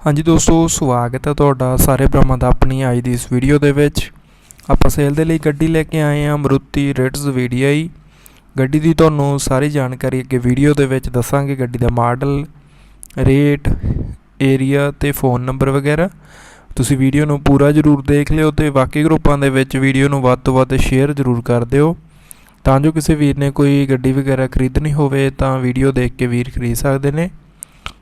ਹਾਂਜੀ ਦੋਸਤੋ, ਸਵਾਗਤ ਹੈ ਤੁਹਾਡਾ ਸਾਰੇ ਭਰਾਵਾਂ ਦਾ ਆਪਣੀ ਅੱਜ ਦੀ ਇਸ ਵੀਡੀਓ ਦੇ ਵਿੱਚ। ਆਪਾਂ ਸੇਲ ਦੇ ਲਈ ਗੱਡੀ ਲੈ ਕੇ ਆਏ ਹਾਂ ਮਰੂਤੀ ਰਿਟਸ ਵੀਡੀਆਈ ਗੱਡੀ ਦੀ ਤੁਹਾਨੂੰ ਸਾਰੀ ਜਾਣਕਾਰੀ ਅੱਗੇ ਵੀਡੀਓ ਦੇ ਵਿੱਚ ਦੱਸਾਂਗੇ, ਗੱਡੀ ਦਾ ਮਾਡਲ, ਰੇਟ, ਏਰੀਆ ਤੇ ਫੋਨ ਨੰਬਰ ਵਗੈਰਾ। ਤੁਸੀਂ ਵੀਡੀਓ ਨੂੰ ਪੂਰਾ ਜ਼ਰੂਰ ਦੇਖ ਲਿਓ ਤੇ ਬਾਕੀ ਗਰੁੱਪਾਂ ਦੇ ਵਿੱਚ ਵੀਡੀਓ ਨੂੰ ਵੱਧ ਤੋਂ ਵੱਧ ਸ਼ੇਅਰ ਜ਼ਰੂਰ ਕਰ ਦਿਓ। ਤਾਂ ਜੋ ਕਿਸੇ ਵੀਰ ਨੇ ਕੋਈ ਗੱਡੀ ਵਗੈਰਾ ਖਰੀਦਣੀ ਹੋਵੇ, ਤਾਂ ਵੀਡੀਓ ਦੇਖ ਕੇ ਵੀਰ ਖਰੀਦ ਸਕਦੇ ਨੇ।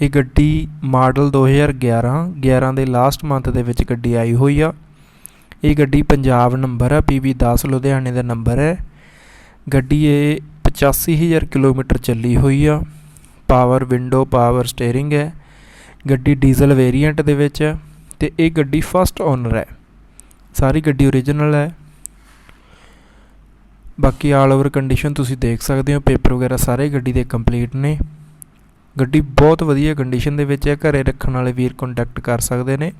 ਇਹ ਗੱਡੀ ਮਾਡਲ 2011 11 ਦੇ ਲਾਸਟ ਮੰਥ ਦੇ ਵਿੱਚ ਗੱਡੀ ਆਈ ਹੋਈ ਆ। ਇਹ ਗੱਡੀ ਪੰਜਾਬ ਨੰਬਰ ਹੈ PB 10 ਲੁਧਿਆਣੇ ਦਾ ਨੰਬਰ ਹੈ। ਗੱਡੀ ਇਹ 85000 ਕਿਲੋਮੀਟਰ ਚੱਲੀ ਹੋਈ ਆ। ਪਾਵਰ ਵਿੰਡੋ ਪਾਵਰ ਸਟੀਅਰਿੰਗ ਹੈ। ਗੱਡੀ ਡੀਜ਼ਲ ਵੇਰੀਐਂਟ ਦੇ ਵਿੱਚ ਹੈ ਤੇ ਇਹ ਗੱਡੀ ਫਸਟ ਓਨਰ ਹੈ। ਸਾਰੀ ਗੱਡੀ ਓਰੀਜਨਲ ਹੈ। ਬਾਕੀ ਆਲ ਓਵਰ ਕੰਡੀਸ਼ਨ ਤੁਸੀਂ ਦੇਖ ਸਕਦੇ ਹੋ ਪੇਪਰ ਵਗੈਰਾ ਸਾਰੇ ਗੱਡੀ ਦੇ ਕੰਪਲੀਟ ਨੇ। ਗੱਡੀ ਬਹੁਤ ਵਧੀਆ ਕੰਡੀਸ਼ਨ ਦੇ ਵਿੱਚ ਹੈ, ਘਰੇ ਰੱਖਣ ਵਾਲੇ ਵੀਰ ਕੰਟੈਕਟ ਕਰ ਸਕਦੇ ਨੇ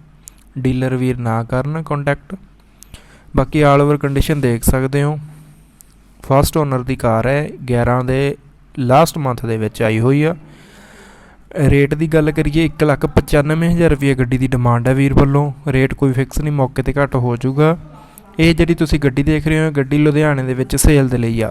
ਡੀਲਰ ਵੀਰ ਨਾ ਕਰਨ ਕੰਟੈਕਟ ਬਾਕੀ ਆਲ ਓਵਰ ਕੰਡੀਸ਼ਨ ਦੇਖ ਸਕਦੇ ਹੋ। ਫਸਟ ਓਨਰ ਦੀ ਕਾਰ ਹੈ 11 ਦੇ ਲਾਸਟ ਮੰਥ ਦੇ ਵਿੱਚ ਆਈ ਹੋਈ ਆ। ਰੇਟ ਦੀ ਗੱਲ ਕਰੀਏ 195000 ਰੁਪਏ ਗੱਡੀ ਦੀ ਡਿਮਾਂਡ ਹੈ ਵੀਰ ਵੱਲੋਂ। ਰੇਟ ਕੋਈ ਫਿਕਸ ਨਹੀਂ, ਮੌਕੇ ਤੇ ਘੱਟ ਹੋ ਜਾਊਗਾ। ਇਹ ਜਿਹੜੀ ਤੁਸੀਂ ਗੱਡੀ ਦੇਖ ਰਹੇ ਹੋ ਗੱਡੀ ਲੁਧਿਆਣੇ ਦੇ ਵਿੱਚ ਸੇਲ ਦੇ ਲਈ ਆ।